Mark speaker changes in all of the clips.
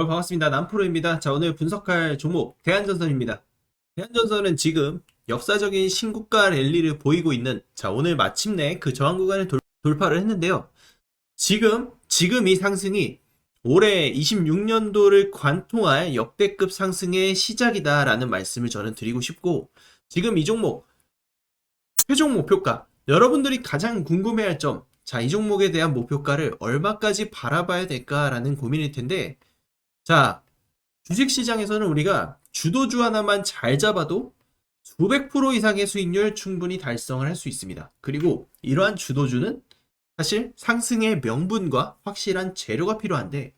Speaker 1: 어, 반갑습니다. 남프로입니다. 자, 오늘 분석할 종목 대한전선입니다. 대한전선은 지금 역사적인 신고가 랠리를 보이고 있는 자, 오늘 마침내 그 저항 구간을 돌, 돌파를 했는데요. 지금 지금 이 상승이 올해 26년도를 관통할 역대급 상승의 시작이다라는 말씀을 저는 드리고 싶고 지금 이 종목 최종 목표가 여러분들이 가장 궁금해할 점 자, 이 종목에 대한 목표가를 얼마까지 바라봐야 될까라는 고민일 텐데 자, 주식시장에서는 우리가 주도주 하나만 잘 잡아도 수백 프로 이상의 수익률 충분히 달성을 할 수 있습니다. 그리고 이러한 주도주는 사실 상승의 명분과 확실한 재료가 필요한데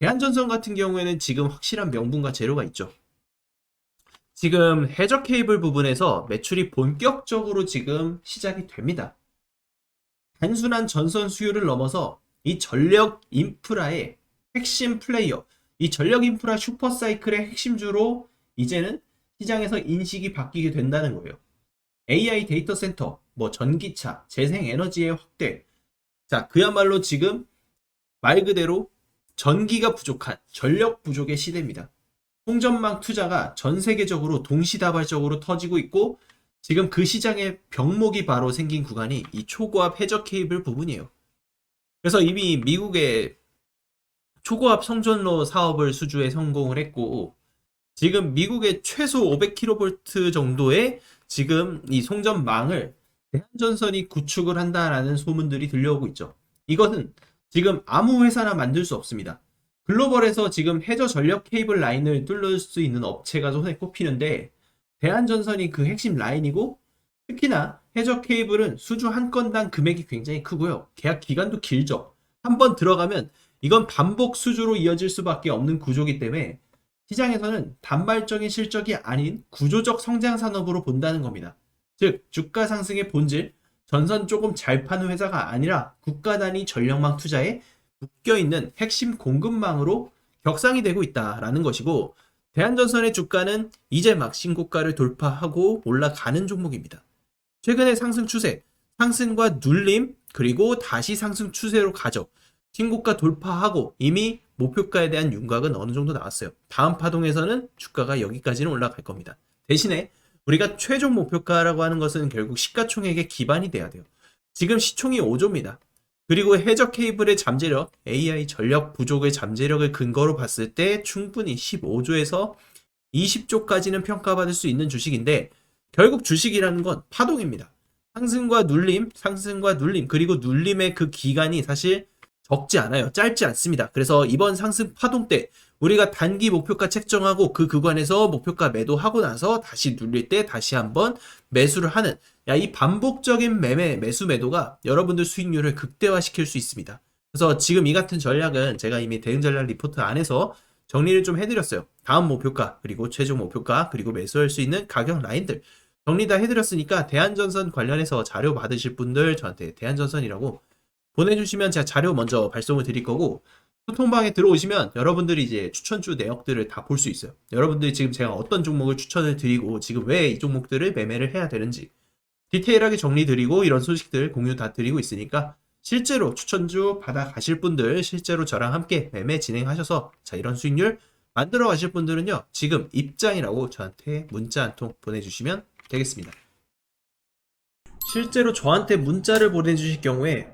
Speaker 1: 대한전선 같은 경우에는 지금 확실한 명분과 재료가 있죠. 지금 해저 케이블 부분에서 매출이 본격적으로 지금 시작이 됩니다. 단순한 전선 수요를 넘어서 이 전력 인프라의 핵심 플레이어, 이 전력 인프라 슈퍼사이클의 핵심주로 이제는 시장에서 인식이 바뀌게 된다는 거예요. AI 데이터 센터, 뭐 전기차, 재생에너지의 확대. 자, 그야말로 지금 말 그대로 전기가 부족한 전력 부족의 시대입니다. 통전망 투자가 전 세계적으로 동시다발적으로 터지고 있고 지금 그 시장의 병목이 바로 생긴 구간이 이 초고압 해저 케이블 부분이에요. 그래서 이미 미국의 초고압 성전로 사업을 수주에 성공을 했고 지금 미국의 최소 500kV 정도의 지금 이 송전망을 대한전선이 구축을 한다라는 소문들이 들려오고 있죠. 이것은 지금 아무 회사나 만들 수 없습니다. 글로벌에서 지금 해저 전력 케이블 라인을 뚫을 수 있는 업체가 손에 꼽히는데 대한전선이 그 핵심 라인이고 특히나 해저 케이블은 수주 한 건당 금액이 굉장히 크고요. 계약 기간도 길죠. 한 번 들어가면 이건 반복 수주로 이어질 수밖에 없는 구조이기 때문에 시장에서는 단발적인 실적이 아닌 구조적 성장 산업으로 본다는 겁니다. 즉 주가 상승의 본질 전선 조금 잘 파는 회사가 아니라 국가 단위 전력망 투자에 묶여 있는 핵심 공급망으로 격상이 되고 있다라는 것이고 대한전선의 주가는 이제 막 신고가를 돌파하고 올라가는 종목입니다. 최근의 상승 추세, 상승과 눌림, 그리고 다시 상승 추세로 가죠. 신고가 돌파하고 이미 목표가에 대한 윤곽은 어느 정도 나왔어요. 다음 파동에서는 주가가 여기까지는 올라갈 겁니다. 대신에 우리가 최종 목표가라고 하는 것은 결국 시가총액의 기반이 돼야 돼요. 지금 시총이 5조입니다. 그리고 해저 케이블의 잠재력, AI 전력 부족의 잠재력을 근거로 봤을 때 충분히 15조에서 20조까지는 평가받을 수 있는 주식인데 결국 주식이라는 건 파동입니다. 상승과 눌림, 상승과 눌림, 그리고 눌림의 그 기간이 사실 적지 않아요. 짧지 않습니다. 그래서 이번 상승 파동 때 우리가 단기 목표가 책정하고 그 구간에서 목표가 매도하고 나서 다시 눌릴 때 다시 한번 매수를 하는 야, 이 반복적인 매매, 매수 매도가 여러분들 수익률을 극대화시킬 수 있습니다. 그래서 지금 이 같은 전략은 제가 이미 대응 전략 리포트 안에서 정리를 좀 해드렸어요. 다음 목표가, 그리고 최종 목표가, 그리고 매수할 수 있는 가격 라인들 정리 다 해드렸으니까 대한전선 관련해서 자료 받으실 분들 저한테 대한전선이라고 보내주시면 제가 자료 먼저 발송을 드릴 거고 소통방에 들어오시면 여러분들이 이제 추천주 내역들을 다 볼 수 있어요. 여러분들이 지금 제가 어떤 종목을 추천을 드리고 지금 왜 이 종목들을 매매를 해야 되는지 디테일하게 정리 드리고 이런 소식들 공유 다 드리고 있으니까 실제로 추천주 받아 가실 분들 실제로 저랑 함께 매매 진행하셔서 자 이런 수익률 만들어 가실 분들은요 지금 입장이라고 저한테 문자 한 통 보내주시면 되겠습니다. 실제로 저한테 문자를 보내주실 경우에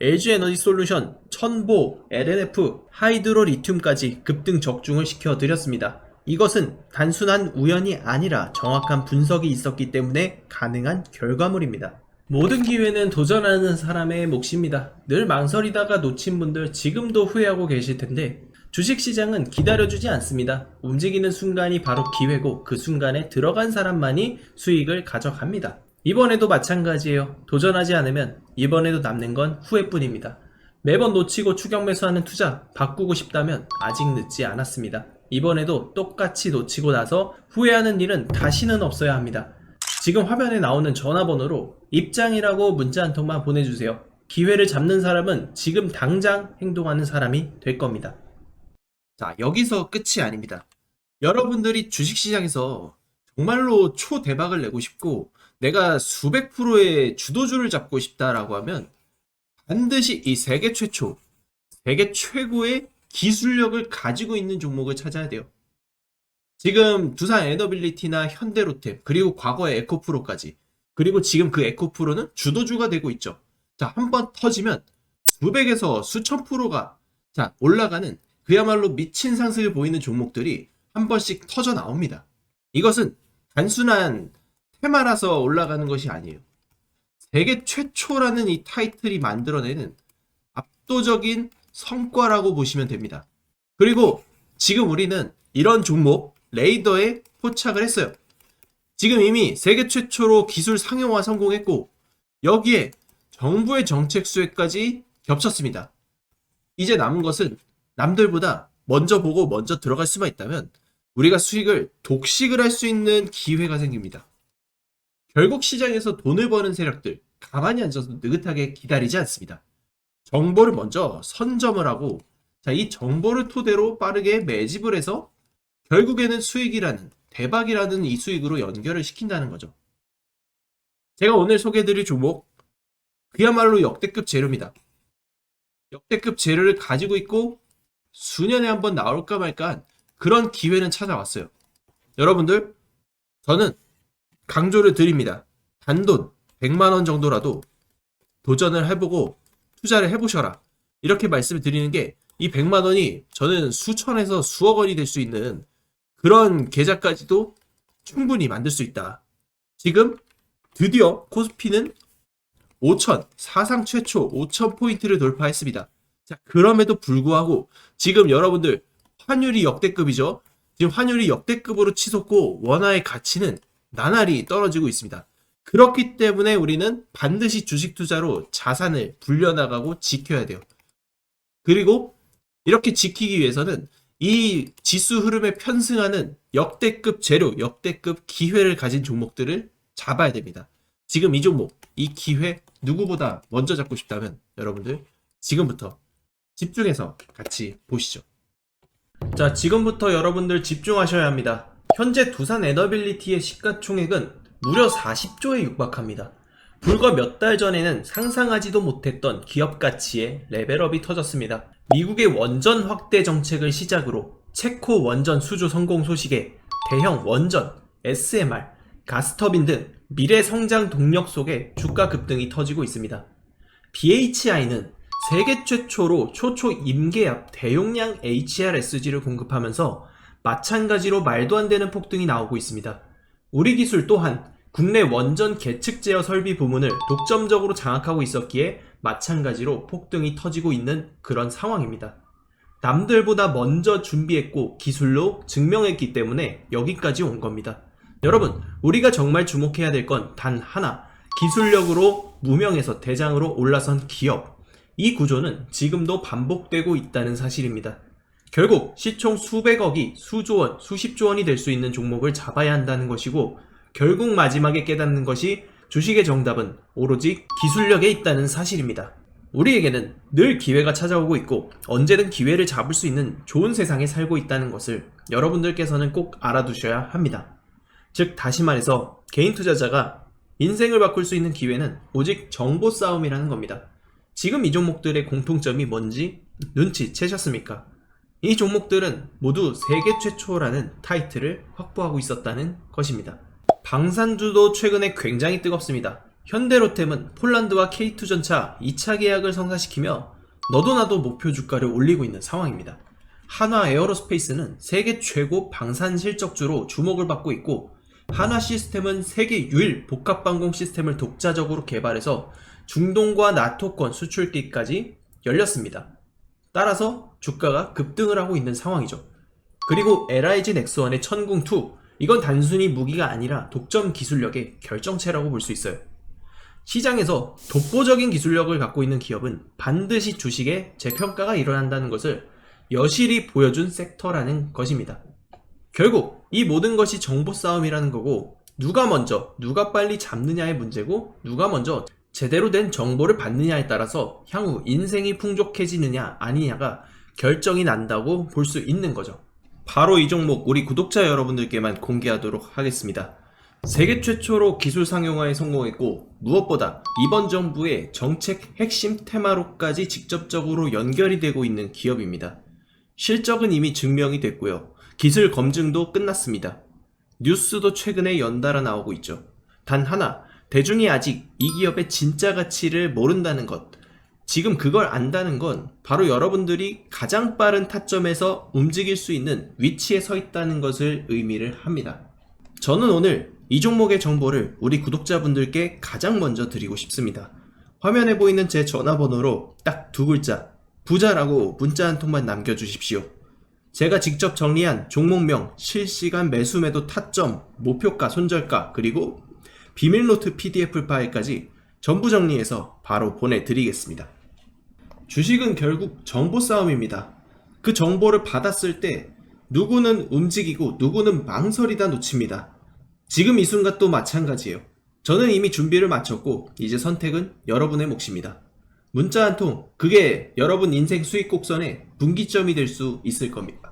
Speaker 1: LG 에너지 솔루션, 천보, LNF, 하이드로 리튬까지 급등 적중을 시켜드렸습니다. 이것은 단순한 우연이 아니라 정확한 분석이 있었기 때문에 가능한 결과물입니다. 모든 기회는 도전하는 사람의 몫입니다. 늘 망설이다가 놓친 분들 지금도 후회하고 계실 텐데 주식시장은 기다려주지 않습니다. 움직이는 순간이 바로 기회고 그 순간에 들어간 사람만이 수익을 가져갑니다. 이번에도 마찬가지예요. 도전하지 않으면 이번에도 남는 건 후회뿐입니다. 매번 놓치고 추격 매수하는 투자 바꾸고 싶다면 아직 늦지 않았습니다. 이번에도 똑같이 놓치고 나서 후회하는 일은 다시는 없어야 합니다. 지금 화면에 나오는 전화번호로 입장이라고 문자 한 통만 보내주세요. 기회를 잡는 사람은 지금 당장 행동하는 사람이 될 겁니다. 자, 여기서 끝이 아닙니다. 여러분들이 주식시장에서 정말로 초대박을 내고 싶고 내가 수백 프로의 주도주를 잡고 싶다라고 하면 반드시 이 세계 최초, 세계 최고의 기술력을 가지고 있는 종목을 찾아야 돼요. 지금 두산 에너빌리티나 현대로템, 그리고 과거의 에코프로까지, 그리고 지금 그 에코프로는 주도주가 되고 있죠. 자, 한 번 터지면 수백에서 수천 프로가 자, 올라가는 그야말로 미친 상승을 보이는 종목들이 한 번씩 터져 나옵니다. 이것은 단순한 테마라서 올라가는 것이 아니에요. 세계 최초라는 이 타이틀이 만들어내는 압도적인 성과라고 보시면 됩니다. 그리고 지금 우리는 이런 종목 레이더에 포착을 했어요. 지금 이미 세계 최초로 기술 상용화 성공했고 여기에 정부의 정책 수혜까지 겹쳤습니다. 이제 남은 것은 남들보다 먼저 보고 먼저 들어갈 수만 있다면 우리가 수익을 독식을 할 수 있는 기회가 생깁니다. 결국 시장에서 돈을 버는 세력들 가만히 앉아서 느긋하게 기다리지 않습니다. 정보를 먼저 선점을 하고 자, 이 정보를 토대로 빠르게 매집을 해서 결국에는 수익이라는 대박이라는 이 수익으로 연결을 시킨다는 거죠. 제가 오늘 소개해드릴 종목 그야말로 역대급 재료입니다. 역대급 재료를 가지고 있고 수년에 한 번 나올까 말까 그런 기회는 찾아왔어요. 여러분들 저는 강조를 드립니다. 단돈 100만 원 정도라도 도전을 해보고 투자를 해보셔라. 이렇게 말씀을 드리는 게 이 100만 원이 저는 수천에서 수억 원이 될 수 있는 그런 계좌까지도 충분히 만들 수 있다. 지금 드디어 코스피는 5천, 사상 최초 5천 포인트를 돌파했습니다. 자, 그럼에도 불구하고 지금 여러분들 환율이 역대급이죠. 지금 환율이 역대급으로 치솟고 원화의 가치는 나날이 떨어지고 있습니다. 그렇기 때문에 우리는 반드시 주식 투자로 자산을 불려나가고 지켜야 돼요. 그리고 이렇게 지키기 위해서는 이 지수 흐름에 편승하는 역대급 재료, 역대급 기회를 가진 종목들을 잡아야 됩니다. 지금 이 종목, 이 기회 누구보다 먼저 잡고 싶다면 여러분들 지금부터 집중해서 같이 보시죠. 자, 지금부터 여러분들 집중하셔야 합니다. 현재 두산 에너빌리티의 시가총액은 무려 40조에 육박합니다. 불과 몇 달 전에는 상상하지도 못했던 기업 가치의 레벨업이 터졌습니다. 미국의 원전 확대 정책을 시작으로 체코 원전 수주 성공 소식에 대형 원전, SMR, 가스터빈 등 미래 성장 동력 속에 주가 급등이 터지고 있습니다. BHI는 세계 최초로 초초 임계압 대용량 HRSG를 공급하면서 마찬가지로 말도 안 되는 폭등이 나오고 있습니다. 우리 기술 또한 국내 원전 계측 제어 설비 부문을 독점적으로 장악하고 있었기에 마찬가지로 폭등이 터지고 있는 그런 상황입니다. 남들보다 먼저 준비했고 기술로 증명했기 때문에 여기까지 온 겁니다. 여러분, 우리가 정말 주목해야 될 건 단 하나. 기술력으로 무명에서 대장으로 올라선 기업. 이 구조는 지금도 반복되고 있다는 사실입니다. 결국 시총 수백억이 수조 원, 수십조 원이 될 수 있는 종목을 잡아야 한다는 것이고 결국 마지막에 깨닫는 것이 주식의 정답은 오로지 기술력에 있다는 사실입니다. 우리에게는 늘 기회가 찾아오고 있고 언제든 기회를 잡을 수 있는 좋은 세상에 살고 있다는 것을 여러분들께서는 꼭 알아두셔야 합니다. 즉 다시 말해서 개인 투자자가 인생을 바꿀 수 있는 기회는 오직 정보 싸움이라는 겁니다. 지금 이 종목들의 공통점이 뭔지 눈치채셨습니까? 이 종목들은 모두 세계 최초라는 타이틀을 확보하고 있었다는 것입니다. 방산주도 최근에 굉장히 뜨겁습니다. 현대로템은 폴란드와 K2전차 2차 계약을 성사시키며 너도 나도 목표 주가를 올리고 있는 상황입니다. 한화 에어로스페이스는 세계 최고 방산 실적주로 주목을 받고 있고 한화 시스템은 세계 유일 복합방공 시스템을 독자적으로 개발해서 중동과 나토권 수출기까지 열렸습니다. 따라서 주가가 급등을 하고 있는 상황이죠. 그리고 LIG 넥스원의 천궁2 이건 단순히 무기가 아니라 독점 기술력의 결정체라고 볼 수 있어요. 시장에서 독보적인 기술력을 갖고 있는 기업은 반드시 주식에 재평가가 일어난다는 것을 여실히 보여준 섹터라는 것입니다. 결국 이 모든 것이 정보 싸움이라는 거고 누가 먼저 누가 빨리 잡느냐의 문제고 누가 먼저 제대로 된 정보를 받느냐에 따라서 향후 인생이 풍족해지느냐 아니냐가 결정이 난다고 볼 수 있는 거죠. 바로 이 종목 우리 구독자 여러분들께만 공개하도록 하겠습니다. 세계 최초로 기술 상용화에 성공했고 무엇보다 이번 정부의 정책 핵심 테마로까지 직접적으로 연결이 되고 있는 기업입니다. 실적은 이미 증명이 됐고요. 기술 검증도 끝났습니다. 뉴스도 최근에 연달아 나오고 있죠. 단 하나, 대중이 아직 이 기업의 진짜 가치를 모른다는 것. 지금 그걸 안다는 건 바로 여러분들이 가장 빠른 타점에서 움직일 수 있는 위치에 서 있다는 것을 의미를 합니다. 저는 오늘 이 종목의 정보를 우리 구독자분들께 가장 먼저 드리고 싶습니다. 화면에 보이는 제 전화번호로 딱 두 글자, 부자라고 문자 한 통만 남겨주십시오. 제가 직접 정리한 종목명, 실시간 매수 매도 타점, 목표가, 손절가, 그리고 비밀노트 PDF 파일까지 전부 정리해서 바로 보내드리겠습니다. 주식은 결국 정보 싸움입니다. 그 정보를 받았을 때 누구는 움직이고 누구는 망설이다 놓칩니다. 지금 이 순간 또 마찬가지예요. 저는 이미 준비를 마쳤고 이제 선택은 여러분의 몫입니다. 문자 한 통, 그게 여러분 인생 수익 곡선의 분기점이 될 수 있을 겁니다.